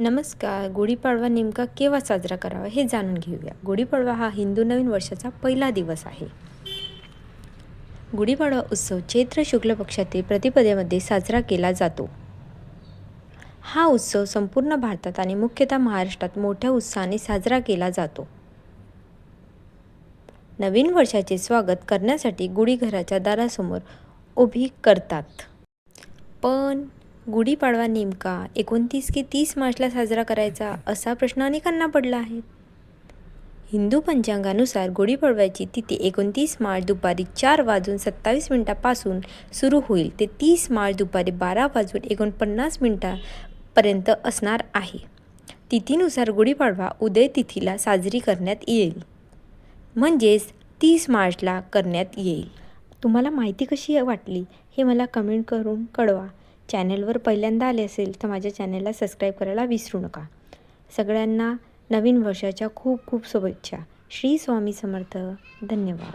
नमस्कार. गुढीपाडवा नेमका केव्हा साजरा करावा हे जाणून घेऊया. गुढीपाडवा हा हिंदू नवीन वर्षाचा पहिला दिवस आहे. गुढीपाडवा उत्सव चैत्र शुक्ल पक्षातील प्रतिपदेमध्ये साजरा केला जातो. हा उत्सव संपूर्ण भारतात आणि मुख्यतः महाराष्ट्रात मोठ्या उत्साहाने साजरा केला जातो. नवीन वर्षाचे स्वागत करण्यासाठी गुढी घराच्या दारासमोर उभी करतात. पण गुढीपाडवा नेमका एकोणतीस की तीस मार्चला साजरा करायचा असा प्रश्न अनेकांना पडला आहे. हिंदू पंचांगानुसार गुढीपाडव्याची तिथी एकोणतीस मार्च दुपारी चार वाजून सत्तावीस मिनिटापासून सुरू होईल. ते तीस मार्च दुपारी बारा वाजून एकोणपन्नास मिनिटापर्यंत असणार आहे. तिथीनुसार गुढीपाडवा उदय तिथीला साजरी करण्यात येईल. म्हणजेच तीस मार्चला करण्यात येईल. तुम्हाला माहिती कशी वाटली हे मला कमेंट करून कळवा. चॅनलवर पहिल्यांदा आले असेल तर माझ्या चॅनलला सबस्क्राईब करायला विसरू नका. सगळ्यांना नवीन वर्षाच्या खूप खूप शुभेच्छा. श्री स्वामी समर्थ. धन्यवाद.